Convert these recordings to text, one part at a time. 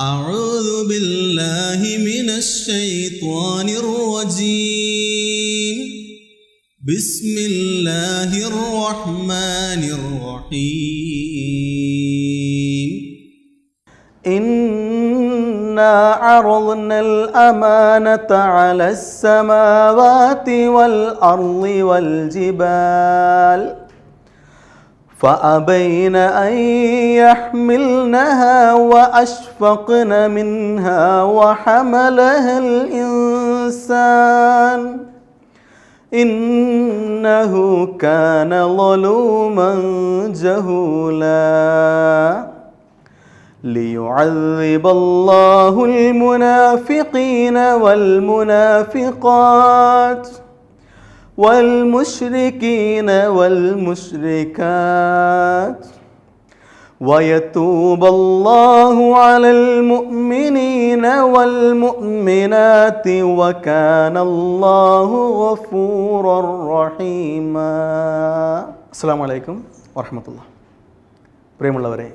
أعوذ بالله من الشيطان الرجيم. بسم الله الرحمن الرحيم. إنا عرضنا الأمانة على السماوات والأرض والجبال. فأبين أن يحملنها وأشفقن منها وحملها الإنسان. إنه كان ظلوما جهولا. ليعذب الله المنافقين والمنافقات. والمشركين والمشركات ويتوب الله على المؤمنين والمؤمنات وكان الله غفورا رحيما السلام عليكم ورحمة الله പ്രിയമുള്ളവരെ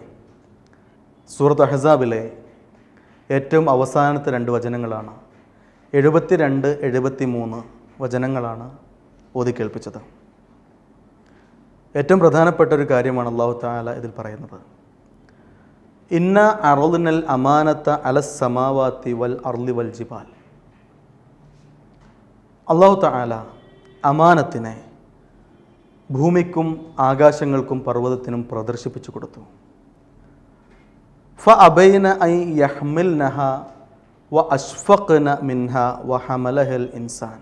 സൂറത്ത് അഹസാബിലെ ഏറ്റവും അവസാനത്തെ രണ്ട് വചനങ്ങളാണ് എഴുപത്തി രണ്ട് എഴുപത്തി മൂന്ന് വചനങ്ങളാണ് ഓതി കേൾപ്പിച്ചത് ഏറ്റവും പ്രധാനപ്പെട്ട ഒരു കാര്യമാണ് അള്ളാഹു താല ഇതിൽ പറയുന്നത്. ഇന്ന അറുദിനൽ അമാനത്ത അലസ് സമാവാത്തി വൽ അർലി വൽ ജിബാൽ. അള്ളാഹു താല അമാനത്തിനെ ഭൂമിക്കും ആകാശങ്ങൾക്കും പർവതത്തിനും പ്രദർശിപ്പിച്ചു കൊടുത്തു. ഫ അബൈന ഐ യഹ്മിൽ നഹ വ അഷ്ഫഖ്ന മിൻഹ വ ഹമലഹൽ ഇൻസാൻ.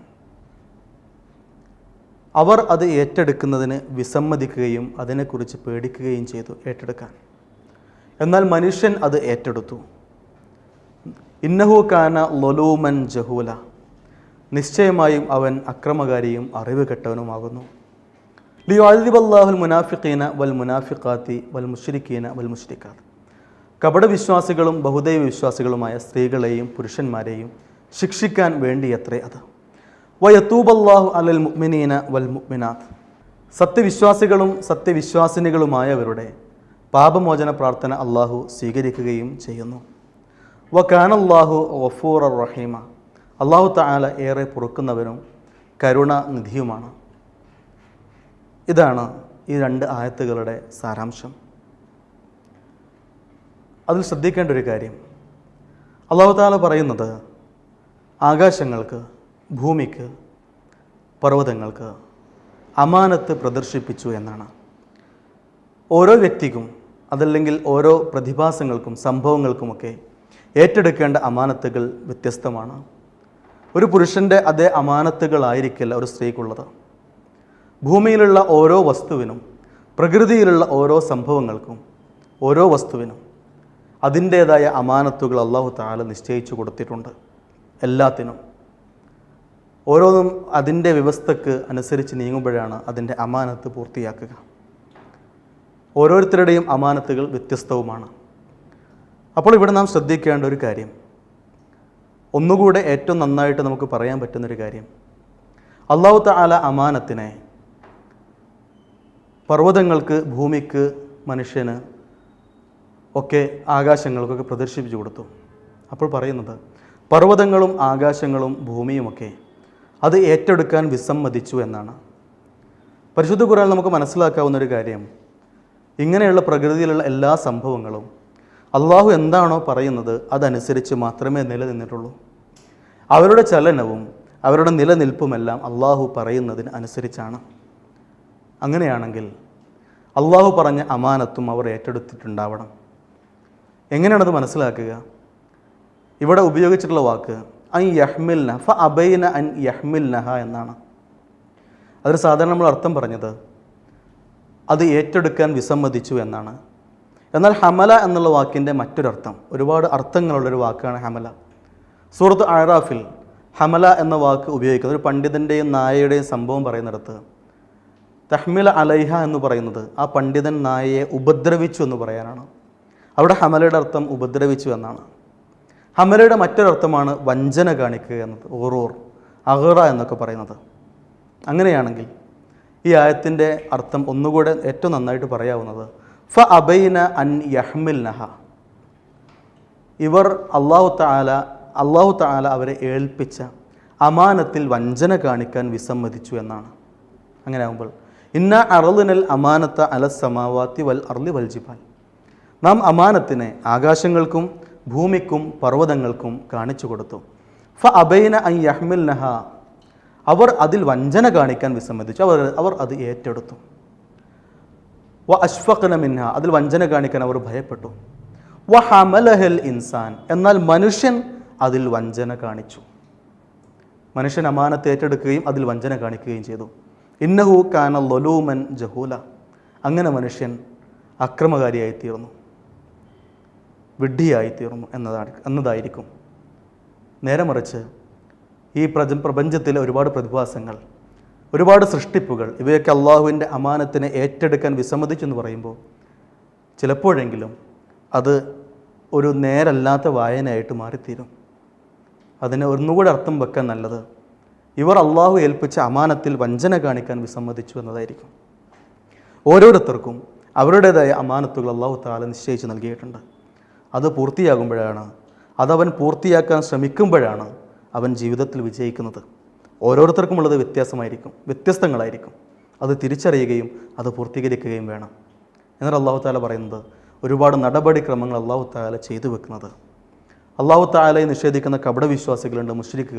അവർ അത് ഏറ്റെടുക്കുന്നതിന് വിസമ്മതിക്കുകയും അതിനെക്കുറിച്ച് പേടിക്കുകയും ചെയ്തു ഏറ്റെടുക്കാൻ. എന്നാൽ മനുഷ്യൻ അത് ഏറ്റെടുത്തു. ഇന്നഹു കാന ലൊലൂമൻ ജഹൂല. നിശ്ചയമായും അവൻ അക്രമകാരിയും അറിവ് കെട്ടവനുമാകുന്നു ലിയോ അൽദിബല്ലാഹുൽ മുനാഫിഖീന വൽ മുനാഫിഖാത്തി വൽ മുഷ്രിഖീന വൽ മുഷ്രിഖാത്ത് കപടവിശ്വാസികളും ബഹുദൈവ വിശ്വാസികളുമായ സ്ത്രീകളെയും പുരുഷന്മാരെയും ശിക്ഷിക്കാൻ വേണ്ടിയത്രേ അത്. വയത്തൂബല്ലാഹു അലൽ മുഅ്മിനീന വൽ മുഅ്മിനാത്ത്. സത്യവിശ്വാസികളും സത്യവിശ്വാസിനികളുമായവരുടെ പാപമോചന പ്രാർത്ഥന അള്ളാഹു സ്വീകരിക്കുകയും ചെയ്യുന്നു. വക്കാനല്ലാഹു കാനല്ലാഹു റഹീമ. അള്ളാഹു താല ഏറെ പൊറുക്കുന്നവനും കരുണാനിധിയുമാണ്. ഇതാണ് ഈ രണ്ട് ആയത്തുകളുടെ സാരാംശം. അതിൽ ശ്രദ്ധിക്കേണ്ട ഒരു കാര്യം. അള്ളാഹു താല പറയുന്നത് ആകാശങ്ങൾക്ക് ഭൂമിക്ക് പർവതങ്ങൾക്ക് അമാനത്ത് പ്രദർശിപ്പിച്ചു എന്നാണ്. ഓരോ വ്യക്തിക്കും അതല്ലെങ്കിൽ ഓരോ പ്രതിഭാസങ്ങൾക്കും സംഭവങ്ങൾക്കുമൊക്കെ ഏറ്റെടുക്കേണ്ട അമാനത്തുകൾ വ്യത്യസ്തമാണ്. ഒരു പുരുഷന്റെ അതേ അമാനത്തുകളായിരിക്കില്ല ഒരു സ്ത്രീക്കുള്ളത്. ഭൂമിയിലുള്ള ഓരോ വസ്തുവിനും പ്രകൃതിയിലുള്ള ഓരോ സംഭവങ്ങൾക്കും ഓരോ വസ്തുവിനും അതിന്റേതായ അമാനത്തുകൾ അള്ളാഹു താല നിശ്ചയിച്ചു കൊടുത്തിട്ടുണ്ട്. എല്ലാത്തിനും. ഓരോന്നും അതിന്റെ വ്യവസ്ഥക്ക് അനുസരിച്ച് നീങ്ങുമ്പോഴാണ് അതിന്റെ അമാനത്ത് പൂർത്തിയാക്കുക. ഓരോരുത്തരുടെയും അമാനത്തുകൾ വ്യത്യസ്തവുമാണ്. അപ്പോൾ ഇവിടെ നാം ശ്രദ്ധിക്കേണ്ട ഒരു കാര്യം. ഒന്നുകൂടെ ഏറ്റവും നന്നായിട്ട് നമുക്ക് പറയാൻ പറ്റുന്നൊരു കാര്യം. അള്ളാഹു താല അമാനത്തിനെ പർവതങ്ങൾക്ക് ഭൂമിക്ക് മനുഷ്യന് ഒക്കെ ആകാശങ്ങൾക്കൊക്കെ പ്രദർശിപ്പിച്ചു കൊടുത്തു. അപ്പോൾ പറയുന്നത് പർവതങ്ങളും ആകാശങ്ങളും ഭൂമിയുമൊക്കെ അത് ഏറ്റെടുക്കാൻ വിസമ്മതിച്ചു എന്നാണ്. പരിശുദ്ധ ഖുറാൻ നമുക്ക് മനസ്സിലാക്കാവുന്ന ഒരു കാര്യം. ഇങ്ങനെയുള്ള പ്രകൃതിയിലുള്ള എല്ലാ സംഭവങ്ങളും അള്ളാഹു എന്താണോ പറയുന്നത് അതനുസരിച്ച് മാത്രമേ നിലനിന്നിട്ടുള്ളൂ. അവരുടെ ചലനവും അവരുടെ നിലനിൽപ്പുമെല്ലാം അള്ളാഹു പറയുന്നതിന് അനുസരിച്ചാണ്. അങ്ങനെയാണെങ്കിൽ അള്ളാഹു പറഞ്ഞ അമാനത്തും അവർ ഏറ്റെടുത്തിട്ടുണ്ടാവണം. എങ്ങനെയാണത് മനസ്സിലാക്കുക? ഇവിടെ ഉപയോഗിച്ചിട്ടുള്ള വാക്ക് അൻ യഹ്മിൽന ഫ അബൈന അൻ യഹ്മിൽനഹ എന്നാണ്. അതൊരു സാധാരണ നമ്മൾ അർത്ഥം പറഞ്ഞത് അത് ഏറ്റെടുക്കാൻ വിസമ്മതിച്ചു എന്നാണ്. എന്നാൽ ഹമല എന്നുള്ള വാക്കിന്റെ മറ്റൊരർത്ഥം ഒരുപാട് അർത്ഥങ്ങളുള്ളൊരു വാക്കാണ് ഹമല. സൂറത്ത് അഴറാഫിൽ ഹമല എന്ന വാക്ക് ഉപയോഗിക്കുന്നത് ഒരു പണ്ഡിതന്റെയും നായയുടെയും സംഭവം പറയുന്നിടത്ത്. തഹ്മില അലൈഹ എന്ന് പറയുന്നത് ആ പണ്ഡിതൻ നായയെ ഉപദ്രവിച്ചു എന്ന് പറയാനാണ്. അവിടെ ഹമലയുടെ അർത്ഥം ഉപദ്രവിച്ചു എന്നാണ്. ഹമലയുടെ മറ്റൊരർത്ഥമാണ് വഞ്ചന കാണിക്കുക എന്നത് ഓറോർ അഹറ എന്നൊക്കെ പറയുന്നത്. അങ്ങനെയാണെങ്കിൽ ഈ ആയത്തിന്റെ അർത്ഥം ഒന്നുകൂടെ ഏറ്റവും നന്നായിട്ട് പറയാവുന്നത് ഫ അബൈന അൻ യഹ്മിൽ നഹ. ഇവർ അള്ളാഹു താല അള്ളാഹു താല അവരെ ഏൽപ്പിച്ച അമാനത്തിൽ വഞ്ചന കാണിക്കാൻ വിസമ്മതിച്ചു എന്നാണ്. അങ്ങനെ ആകുമ്പോൾ ഇന്ന അറളിനൽ അമാനത്ത അല സമാവാത്തി വൽ അർലി വൽജിബാൽ നാം അമാനത്തിനെ ആകാശങ്ങൾക്കും ഭൂമിക്കും പർവതങ്ങൾക്കും കാണിച്ചു കൊടുത്തു. ഫ അബൈന ഐ യഹ്മിൽ നഹ അവർ അതിൽ വഞ്ചന കാണിക്കാൻ വിസമ്മതിച്ചു. അവർ അവർ അത് ഏറ്റെടുത്തു. വ അഷ്ഫഖന മിൻഹ. അതിൽ വഞ്ചന കാണിക്കാൻ അവർ ഭയപ്പെട്ടു. വ ഹമലഹൽ ഇൻസാൻ. എന്നാൽ മനുഷ്യൻ അതിൽ വഞ്ചന കാണിച്ചു. മനുഷ്യൻ അമാനത്ത് ഏറ്റെടുക്കുകയും അതിൽ വഞ്ചന കാണിക്കുകയും ചെയ്തു. ഇന്നഹു കാന ലൊലൂമൻ ജഹൂല. അങ്ങനെ മനുഷ്യൻ അക്രമകാരിയായിത്തീർന്നു. വിഡ്ഢിയായിത്തീർന്നു എന്നതാണ് എന്നതായിരിക്കും. നേരെ മറിച്ച് ഈ പ്രജ പ്രപഞ്ചത്തിലെ ഒരുപാട് പ്രതിഭാസങ്ങൾ ഒരുപാട് സൃഷ്ടിപ്പുകൾ ഇവയൊക്കെ അള്ളാഹുവിന്റെ അമാനത്തിനെ ഏറ്റെടുക്കാൻ വിസമ്മതിച്ചെന്ന് പറയുമ്പോൾ ചിലപ്പോഴെങ്കിലും അത് ഒരു നേരല്ലാത്ത വായനയായിട്ട് മാറിത്തീരും. അതിന് ഒന്നുകൂടെ അർത്ഥം വെക്കാൻ നല്ലത് ഇവർ അള്ളാഹു ഏൽപ്പിച്ച അമാനത്തിൽ വഞ്ചന കാണിക്കാൻ വിസമ്മതിച്ചു എന്നതായിരിക്കും. ഓരോരുത്തർക്കും അവരുടേതായ അമാനത്തുകൾ അള്ളാഹു താല നിശ്ചയിച്ച് നൽകിയിട്ടുണ്ട്. അത് പൂർത്തിയാകുമ്പോഴാണ്. അതവൻ പൂർത്തിയാക്കാൻ ശ്രമിക്കുമ്പോഴാണ് അവൻ ജീവിതത്തിൽ വിജയിക്കുന്നത്. ഓരോരുത്തർക്കുമുള്ളത് വ്യത്യാസമായിരിക്കും വ്യത്യസ്തങ്ങളായിരിക്കും. അത് തിരിച്ചറിയുകയും അത് പൂർത്തീകരിക്കുകയും വേണം. എന്നാൽ അള്ളാഹു താല പറയുന്നത് ഒരുപാട് നടപടിക്രമങ്ങൾ അള്ളാഹു താല ചെയ്തു വെക്കുന്നത്. അള്ളാഹു താലയെ നിഷേധിക്കുന്ന കപടവിശ്വാസികളുണ്ട് മുഷ്രിഖുകൾ